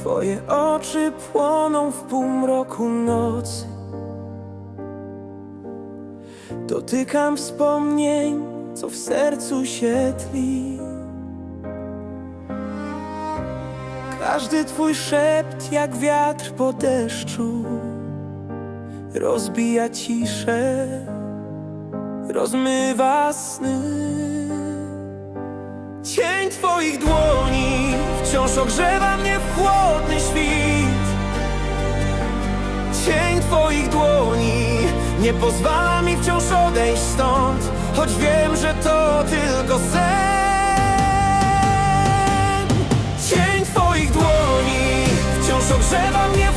Twoje oczy płoną w półmroku nocy. Dotykam wspomnień, co w sercu się tli. Każdy twój szept jak wiatr po deszczu Rozbija ciszę, rozmywa sny. Cień twoich dłoni wciąż ogrzewa mnie w chłodny świt. Cień twoich dłoni nie pozwala mi wciąż odejść stąd Choć wiem, że to tylko sen. Cień twoich dłoni wciąż ogrzewa mnie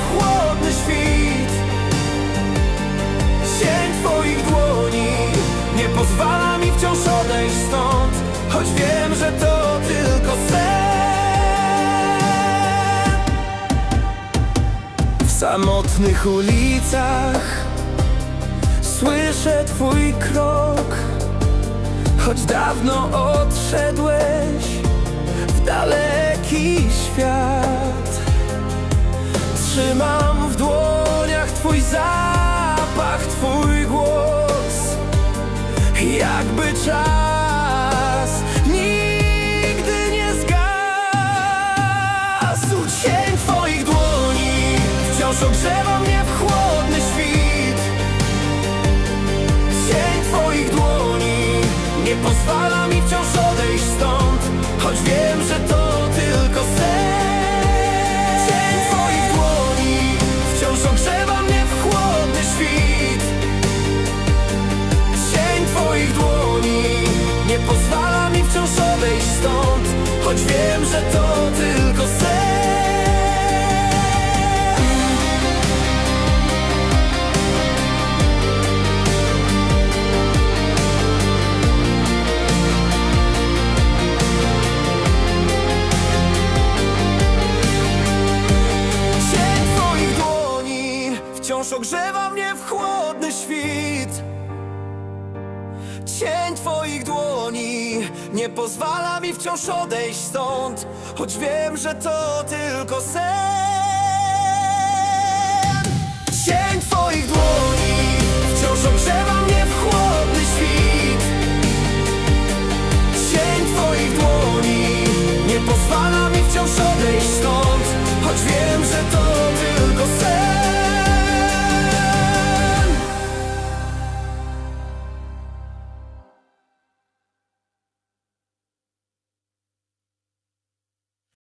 samotnych ulicach. Słyszę twój krok Choć dawno odszedłeś W daleki świat. Trzymam w dłoniach twój zapach, twój głos Jakby czas pozwala mi wciąż odejść stąd Choć wiem, że to tylko sen. Cień twoich dłoni wciąż ogrzewa mnie w chłodny świt. Cień twoich dłoni nie pozwala mi wciąż odejść stąd Choć wiem, że to tylko miłość ogrzewa mnie w chłodny świt. Cień twoich dłoni nie pozwala mi wciąż odejść stąd Choć wiem, że to tylko sen. Cień twoich dłoni